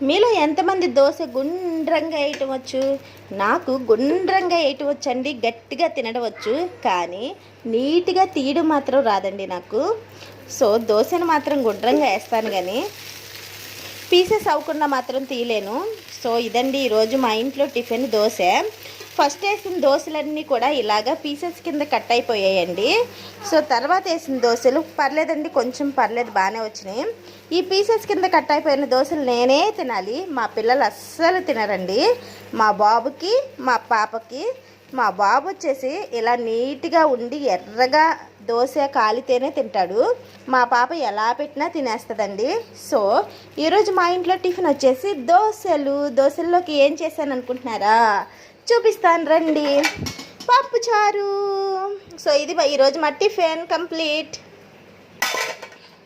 మీలో ఎంతమంది దోశ గుండ్రంగా వేయటం వచ్చు నాకు గుండ్రంగా వేయటం వచ్చండి గట్టిగా తినడవచ్చు కానీ నీట్గా తీయడం మాత్రం రాదండి నాకు. సో దోశను మాత్రం గుండ్రంగా వేస్తాను కానీ పీసెస్ అవ్వకుండా మాత్రం తీయలేను. సో ఇదండి ఈరోజు మా ఇంట్లో టిఫిన్ దోశ. ఫస్ట్ వేసిన దోశలన్నీ కూడా ఇలాగా పీసెస్ కింద కట్ అయిపోయాయండి. సో తర్వాత వేసిన దోశలు పర్లేదండి కొంచెం పర్లేదు బాగానే వచ్చినాయి. ఈ పీసెస్ కింద కట్ అయిపోయిన దోశలు నేనే తినాలి. మా పిల్లలు అస్సలు తినరండి. మా బాబుకి మా పాపకి మా బాబు వచ్చేసి ఇలా నీట్గా ఉండి ఎర్రగా దోశ కాలితేనే తింటాడు. మా పాప ఎలా పెట్టినా తినేస్తుందండి. సో ఈరోజు మా ఇంట్లో టిఫిన్ వచ్చేసి దోశలు. దోశల్లోకి ఏం చేశాను అనుకుంటున్నారా చూపిస్తాను రండి. పప్పు చారు. సో ఇది ఈరోజు మా టిఫిన్ కంప్లీట్.